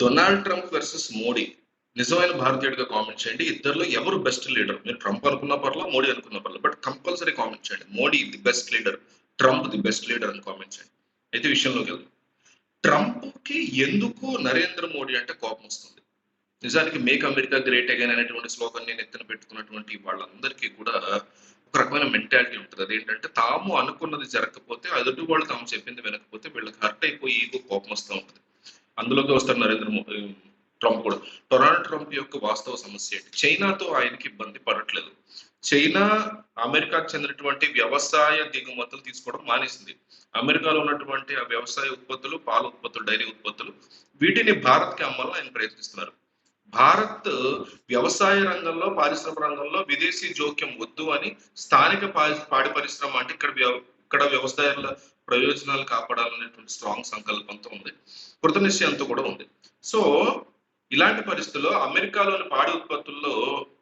Donald Trump versus Modi. నిజమైన భారతీయుడిగా comment చేయండి. ఇద్దరిలో ఎవరు బెస్ట్ లీడర్? మీరు ట్రంప్ అనుకున్న పర్లా మోడీ అనుకున్న పర్లో? బట్ కంపల్సరీ కామెంట్ చేయండి. Modi the best leader Trump the best leader అని కామెంట్ చేయండి. అయితే విషయంలోకి వెళ్దాం. ట్రంప్కి ఎందుకు నరేంద్ర మోడీ అంటే కోపం వస్తుంది? నిజానికి మేక్ అమెరికా గ్రేట్ అగైన్ అనేటువంటి స్లోగన్ నేను ఎత్తున పెట్టుకున్నటువంటి వాళ్ళందరికీ కూడా ఒక రకమైన మెంటాలిటీ ఉంటుంది. అదేంటంటే తాము అనుకున్నది జరగకపోతే అదుటి వాళ్ళు తాము చెప్పింది వినకపోతే వీళ్ళకి హర్ట్ అయిపోయి ఈగో కోపం వస్తూ ఉంటుంది. అందులోకి వస్తారు నరేంద్ర మోదీ ట్రంప్ కూడా. డొనాల్డ్ ట్రంప్ యొక్క వాస్తవ సమస్య ఏంటి? చైనాతో ఆయనకి ఇబ్బంది పడట్లేదు. చైనా అమెరికాకు చెందినటువంటి వ్యవసాయ దిగుమతులు తీసుకోవడం మానేసింది. అమెరికాలో ఉన్నటువంటి ఆ వ్యవసాయ ఉత్పత్తులు పాల ఉత్పత్తులు డైరీ ఉత్పత్తులు వీటిని భారత్కి అమ్మాలని ఆయన ప్రయత్నిస్తున్నారు. భారత్ వ్యవసాయ రంగంలో పారిశ్రామిక రంగంలో విదేశీ జోక్యం వద్దు అని స్థానిక పాడి పరిశ్రమ అంటే ఇక్కడ వ్యవ- ఇక్కడ వ్యవసాయ ప్రయోజనాలు కాపాడాలనేటువంటి స్ట్రాంగ్ సంకల్పంతో ఉంది. కృతనిశ్చయంతో కూడా ఉంది. సో ఇలాంటి పరిస్థితుల్లో అమెరికాలోని పాడి ఉత్పత్తుల్లో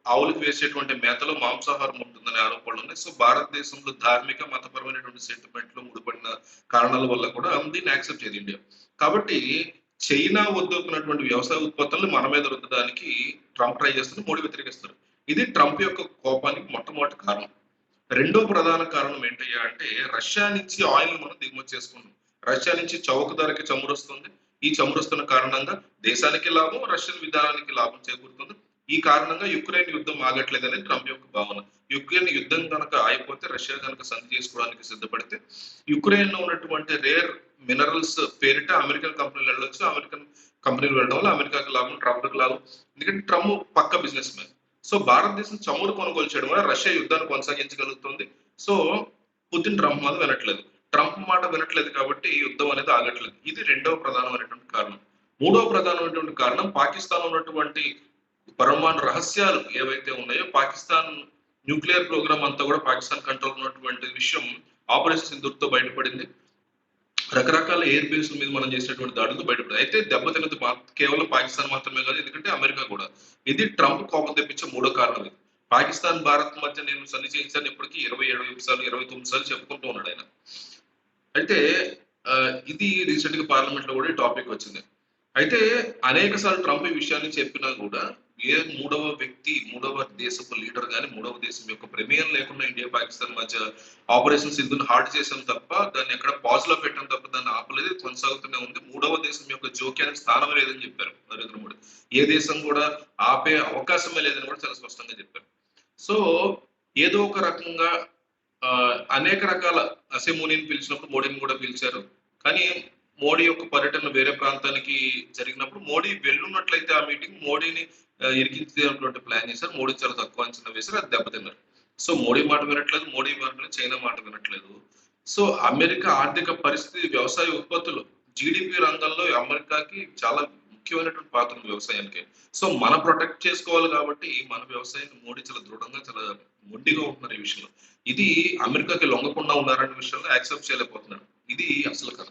ఆవులకు వేసేటువంటి మేతలో మాంసాహారం ఉంటుందనే ఆరోపణలు ఉన్నాయి. సో భారతదేశంలో ధార్మిక మతపరమైనటువంటి సెంటిమెంట్లు ముడిపడిన కారణాల వల్ల కూడా దీన్ని యాక్సెప్ట్ చేయదు ఇండియా. కాబట్టి చైనా వద్దనుకున్నటువంటి వ్యవసాయ ఉత్పత్తులను మన మీద రుద్దడానికి ట్రంప్ ట్రై చేస్తుంది మోడీ వ్యతిరేకిస్తారు. ఇది ట్రంప్ యొక్క కోపానికి మొట్టమొదటి కారణం. రెండో ప్రధాన కారణం ఏంటయ్యా అంటే రష్యా నుంచి ఆయిల్ మనం దిగుమతి చేసుకున్నాం రష్యా నుంచి చౌక ధరకి చమురు వస్తుంది. ఈ చమురు వస్తున్న కారణంగా దేశానికి లాభం రష్యన్ విధానానికి లాభం చేకూరుతుంది. ఈ కారణంగా యుక్రెయిన్ యుద్ధం ఆగట్లేదని ట్రంప్ యొక్క భావన. యుక్రెయిన్ యుద్ధం కనుక ఆగిపోతే రష్యా కనుక సంధి చేసుకోవడానికి సిద్ధపడితే యుక్రెయిన్లో ఉన్నటువంటి రేర్ మినరల్స్ పేరిట అమెరికన్ కంపెనీలు వెళ్ళొచ్చు. అమెరికన్ కంపెనీలు వెళ్ళడం వల్ల అమెరికాకి లాభం ట్రంప్కి లాభం. ఎందుకంటే ట్రంప్ పక్క బిజినెస్ మ్యాన్. సో భారతదేశం చమురు కొనుగోలు చేయడం వల్ల రష్యా యుద్ధాన్ని కొనసాగించగలుగుతుంది. సో పుతిన్ ట్రంప్ మాట వినట్లేదు. ట్రంప్ మాట వినట్లేదు కాబట్టి యుద్ధం అనేది ఆగట్లేదు. ఇది రెండవ ప్రధానమైనటువంటి కారణం. మూడవ ప్రధానమైనటువంటి కారణం పాకిస్తాన్ ఉన్నటువంటి పరమాణు రహస్యాలు ఏవైతే ఉన్నాయో పాకిస్తాన్ న్యూక్లియర్ ప్రోగ్రామ్ అంతా కూడా పాకిస్తాన్ కంట్రోల్ ఉన్నటువంటి విషయం ఆపరేషన్ సింధూర్తో బయటపడింది. రకరకాల ఎయిర్ బేస్ల మీద మనం చేసినటువంటి దాడులు బయటపడింది అయితే దెబ్బతిన్నది కేవలం పాకిస్తాన్ మాత్రమే కాదు ఎందుకంటే అమెరికా కూడా. ఇది ట్రంప్ కోపం తెప్పించే మూడో కారణం ఇది. పాకిస్తాన్ భారత్ మధ్య నేను సన్ని చేయించాను ఇప్పటికీ ఇరవై ఏడు నిమిషాలు ఇరవై తొమ్మిది సార్లు చెప్పుకుంటూ ఉన్నాడు ఆయన. అయితే ఇది రీసెంట్గా పార్లమెంట్లో కూడా టాపిక్ వచ్చింది. అయితే అనేక సార్లు ట్రంప్ ఈ విషయాన్ని చెప్పినా కూడా ఏ మూడవ వ్యక్తి మూడవ దేశపు లీడర్ కానీ మూడవ దేశం యొక్క ప్రమేయం లేకుండా ఇండియా పాకిస్తాన్ మధ్య ఆపరేషన్ సింధుని హార్ట్ చేసాం తప్ప దాన్ని ఎక్కడ పాజ్లో పెట్టాం తప్ప దాన్ని ఆపలేదు కొనసాగుతూనే ఉంది. మూడవ దేశం యొక్క జోక్యానికి స్థానం లేదని చెప్పారు నరేంద్ర మోడీ. ఏ దేశం కూడా ఆపే అవకాశమే లేదని కూడా చాలా స్పష్టంగా చెప్పారు. సో ఏదో ఒక రకంగా అనేక రకాల అసెమోనీని పిలిచినప్పుడు మోడీని కూడా పిలిచారు. కానీ మోడీ యొక్క పర్యటన వేరే ప్రాంతానికి జరిగినప్పుడు మోడీ వెళ్ళున్నట్లయితే ఆ మీటింగ్ మోడీని ఇరికించేటువంటి ప్లాన్ చేశారు. మోడీ చాలా తక్కువ అంచనా వేశారు. అది దెబ్బతిన్నారు. సో మోడీ మాట వినట్లేదు. మోడీ మాట చైనా మాట వినట్లేదు. సో అమెరికా ఆర్థిక పరిస్థితి వ్యవసాయ ఉత్పత్తులు జీడిపి రంగంలో అమెరికాకి చాలా ముఖ్యమైనటువంటి పాత్ర వ్యవసాయానికి. సో మన ప్రొటెక్ట్ చేసుకోవాలి కాబట్టి మన వ్యవసాయాన్ని మోడీ చాలా దృఢంగా చాలా మొండిగా ఉంటున్నారు ఈ విషయంలో. ఇది అమెరికాకి లొంగకుండా ఉన్నారనే విషయంలో యాక్సెప్ట్ చేయలేకపోతున్నారు. ఇది అసలు కథ.